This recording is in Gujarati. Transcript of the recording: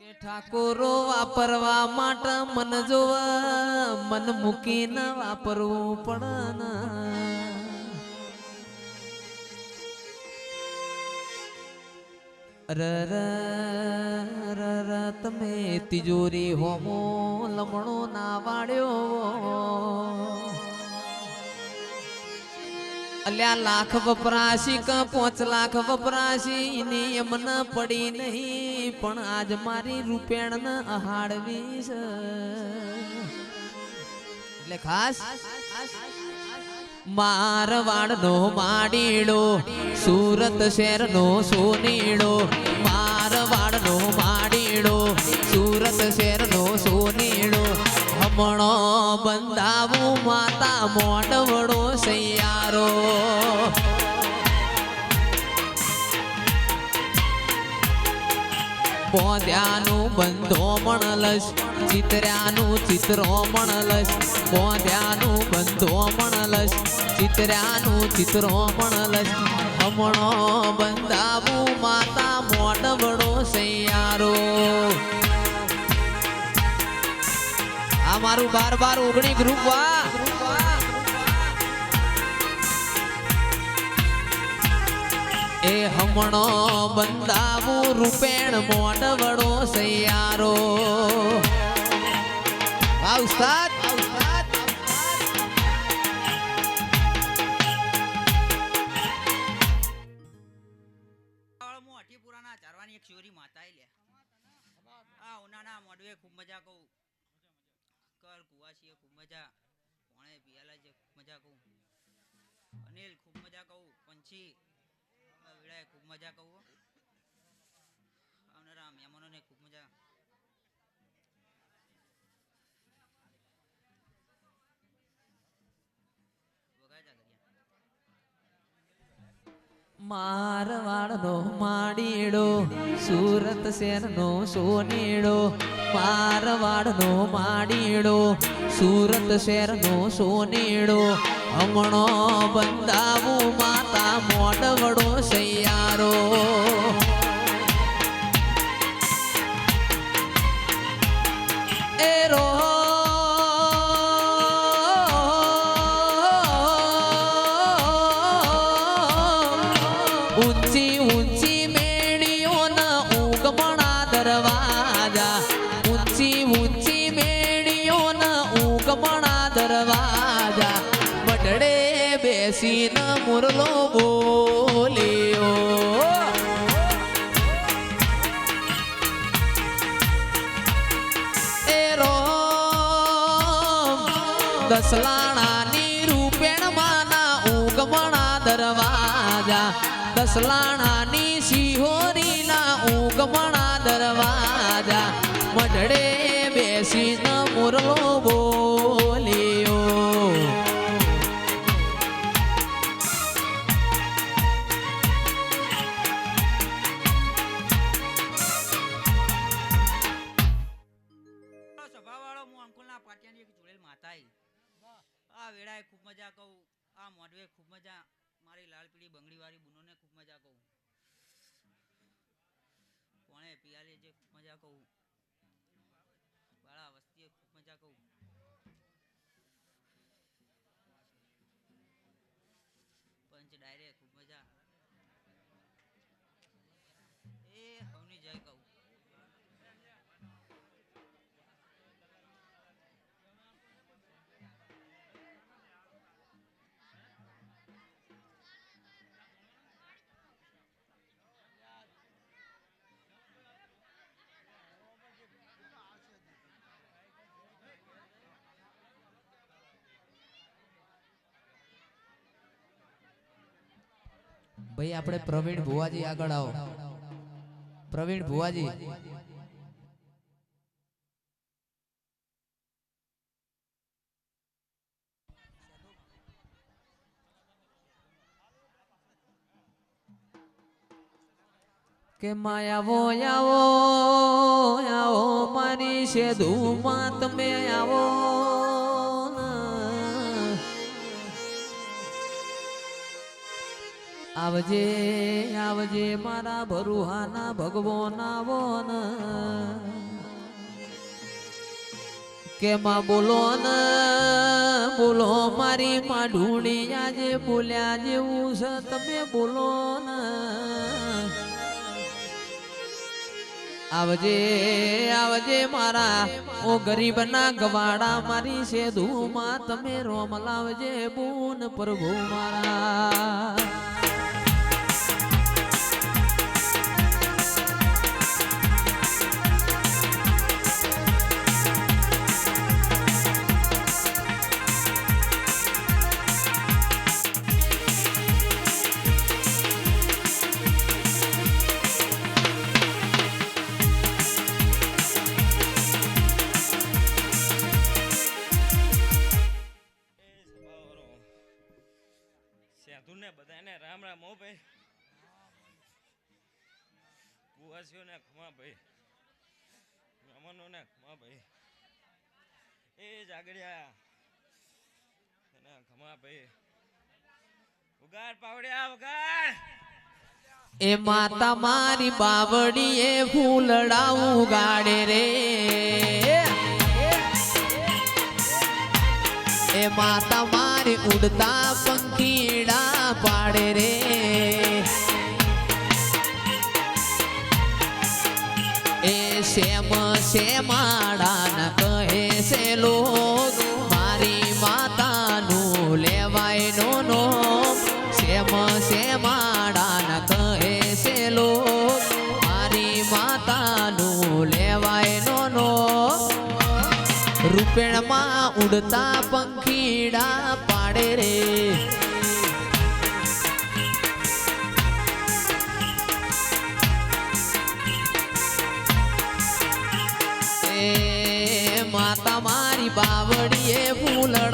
ઠાકોરો વાપરવા માટે મન જોવા, મન મૂકીને વાપરવું પડે ને. ર ર ર ર, તમે તિજોરી હોમો લમણો ના વાળ્યો અલ્યા લાખ વપરાશી ક પોચ લાખ વપરાશી ને એમને પડી નહીં. પણ આજ મારી રૂપેણ ને અહાડવી છે. એટલે ખાસ મારવાડનો માડીડો, સુરત શહેરનો સોનીડો. મારવાડનો માડીડો, સુરત શહેરનો સોનીડો. હમણો બંધાવું માતા મોડવડો પોંધ્યાનું બંધો મણલસ ચિતર્યાનું ચિત્રો મણલસ પોંધ્યાનું બંધો મણલસ ચિતર્યાનું ચિત્રો મણલસ હમણો બંધાવું માતા મોડવડો સૈયારો આ મારું બાર બાર ઓગણી ગ્રુપ વા એ હમણો બંધાવું રૂપેણ મોડવડો સૈયારો. ઉસ્તાદ. ખૂબ મજા કહું. કર કુવાસીએ ખૂબ મજા. પોણે પિયાલા છે ખૂબ મજા કહું. અનિલ ખૂબ મજા કહું. પંછી આ ખૂબ મજા કહું. આવનારા મહેમાનોને ખૂબ મજા. મારવાડનો માડીડો, સુરત શહેરનો સોનેડો. મારવાડનો માડીડો, સુરત શહેરનો સોનેડો. હમણો બંધાવું માતા મોડવડો સૈયારો એરો ઊંચી દસલાણાની રૂપેણ માના ઉગમણા દરવાજા. દસલાણાની સિહોરીના ઉગમણા દરવાજા. મઢડે બેસી ન મુરલો બોલ્યો લાલ પીળી બંગડી વાળી બુનોને ખૂબ મજા કહું. કોણે પિયાલી જે ખૂબ મજા કહું? બાળા વસ્તીએ ખૂબ મજા કહું. પંચ ડાયરે ભાઈ આપણે પ્રવીણ ભુવાજી આગળ આવો. પ્રવીણ ભુવાજી. કે માયાવો આવો આવો મારી ધૂમાં તમે આવો. આવજે આવજે મારા ભરુહાના ભગવાના આવો કેમાં બોલો ને, બોલો મારી માં આજે બોલ્યા જેવું છે, તમે બોલો ને. આવજે આવજે મારા, ઓ ગરીબના ગવાડા મારી સેધુમાં તમે રોમ લાવજે બૂન પ્રભુ મારા. સાધુને બધાને રામ રામ, હો ભાઈ. કુવાસીઓને ખમા ભાઈ. બ્રાહ્મણોને ખમા ભાઈ. એ જાગડ્યા એને ખમા ભાઈ. ઉગાડ પાવડ્યા ઉગાડ એ માતા મારી બાવડી એ ફૂલડાવું ઉગાડે રે. એ માતા મારી ઉડતા પંખીડા પાડે રે. એ શેમ શેમાડા ન રૂપેણમાં ઉડતા પંખીડા પાડે રે. માતા મારી બાવડીએ ફૂલડા